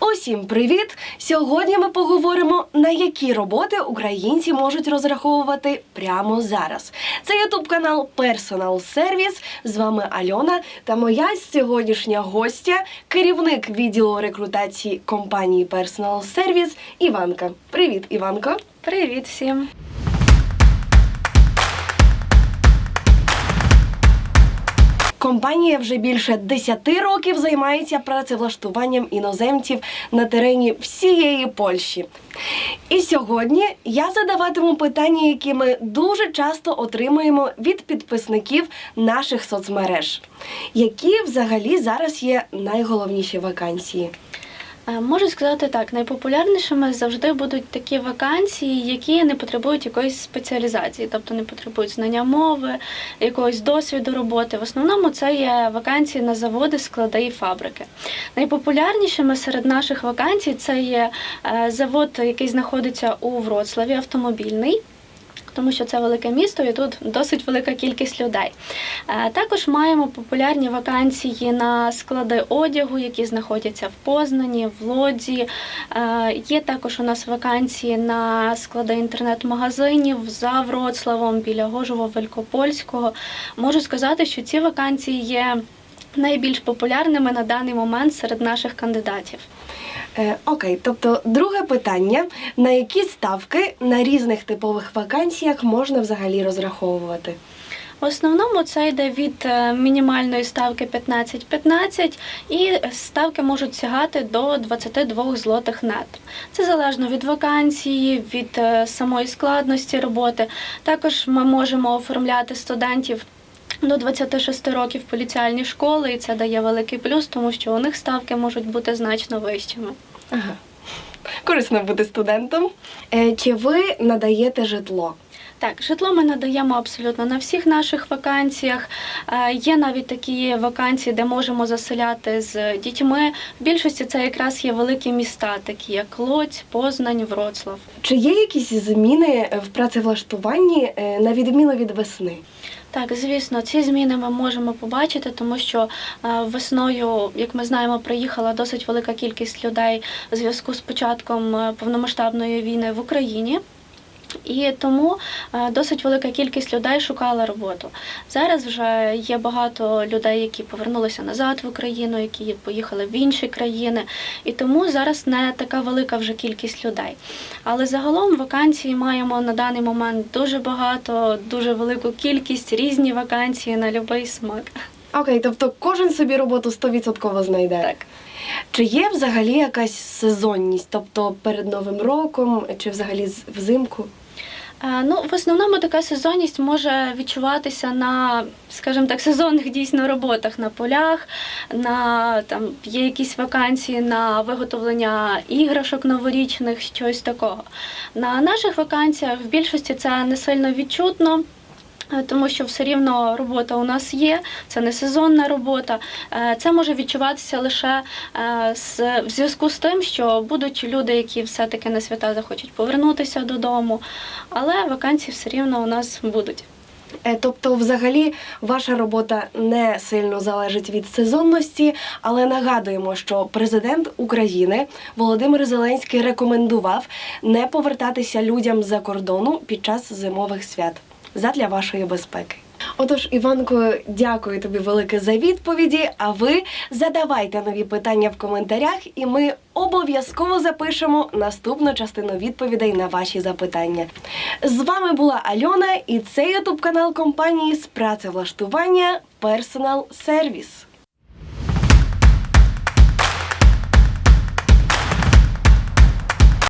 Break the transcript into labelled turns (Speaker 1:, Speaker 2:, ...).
Speaker 1: Усім привіт! Сьогодні ми поговоримо, на які роботи українці можуть розраховувати прямо зараз. Це ютуб канал Personal Service. З вами Альона та моя сьогоднішня гостя, керівник відділу рекрутації компанії Personal Service Іванка. Привіт, Іванко!
Speaker 2: Привіт всім!
Speaker 1: Компанія вже більше 10 років займається працевлаштуванням іноземців на терені всієї Польщі. І сьогодні я задаватиму питання, які ми дуже часто отримуємо від підписників наших соцмереж. Які взагалі зараз є найголовніші вакансії?
Speaker 2: Е, Можу сказати так, найпопулярнішими завжди будуть такі вакансії, які не потребують якоїсь спеціалізації, тобто не потребують знання мови, якогось досвіду роботи. В основному це є вакансії на заводи, склади і фабрики. Найпопулярнішими серед наших вакансій це є е, завод, який знаходиться у Вроцлаві, автомобільний. Тому що це велике місто і тут досить велика кількість людей. Е, Також маємо популярні вакансії на склади одягу, які знаходяться в Познані, в Лодзі. Е, Є також у нас вакансії на склади інтернет-магазинів за Вроцлавом, біля Гожово Великопольського. Можу сказати, що ці вакансії є найбільш популярними на даний момент серед наших кандидатів.
Speaker 1: Е, окей, тобто друге питання: на які ставки на різних типових вакансіях можна взагалі розраховувати?
Speaker 2: В основному це йде від е, мінімальної ставки 15-15 і ставки можуть сягати до 22 злотих нет. Це залежно від вакансії, від е, самої складності роботи. Також ми можемо оформляти студентів. До 26 років поліціальні школи, і це дає великий плюс, тому що у них ставки можуть бути значно вищими.
Speaker 1: Ага. Корисно бути студентом. Е, чи ви надаєте житло?
Speaker 2: Так, житло ми надаємо абсолютно на всіх наших вакансіях. Е, Є навіть такі вакансії, де можемо заселяти з дітьми. В більшості це якраз є великі міста, такі як Лодзь, Познань, Вроцлав.
Speaker 1: Чи є якісь зміни в працевлаштуванні е, на відміну від весни?
Speaker 2: Так, звісно, ці зміни ми можемо побачити, тому що е, весною, як ми знаємо, приїхала досить велика кількість людей в зв'язку з початком е, повномасштабної війни в Україні. І тому е, досить велика кількість людей шукала роботу. Зараз вже є багато людей, які повернулися назад в Україну, які поїхали в інші країни, і тому зараз не така велика вже кількість людей. Але загалом вакансії маємо на даний момент дуже багато, дуже велику кількість, різні вакансії на будь-який смак.
Speaker 1: Окей, тобто кожен собі роботу 100% знайде.
Speaker 2: Так.
Speaker 1: Чи є взагалі якась сезонність, тобто перед Новим роком, чи взагалі взимку?
Speaker 2: Е, Ну, в основному така сезонність може відчуватися на, скажімо так, сезонних дійсно роботах на полях, на там є якісь вакансії на виготовлення іграшок новорічних, щось такого. На наших вакансіях в більшості це не сильно відчутно. Е, Тому що все рівно робота у нас є, це не сезонна робота. Е, Це може відчуватися лише е, в зв'язку з тим, що будуть люди, які все-таки на свята захочуть повернутися додому, але вакансії все рівно у нас будуть.
Speaker 1: Тобто, взагалі, ваша робота не сильно залежить від сезонності, але нагадуємо, що президент України Володимир Зеленський рекомендував не повертатися людям за кордону під час зимових свят задля вашої безпеки. Отож, Іванко, дякую тобі велике за відповіді. А ви задавайте нові питання в коментарях, і ми обов'язково запишемо наступну частину відповідей на ваші запитання. З вами була Альона, і це ютуб канал компанії з працевлаштування Personal Service.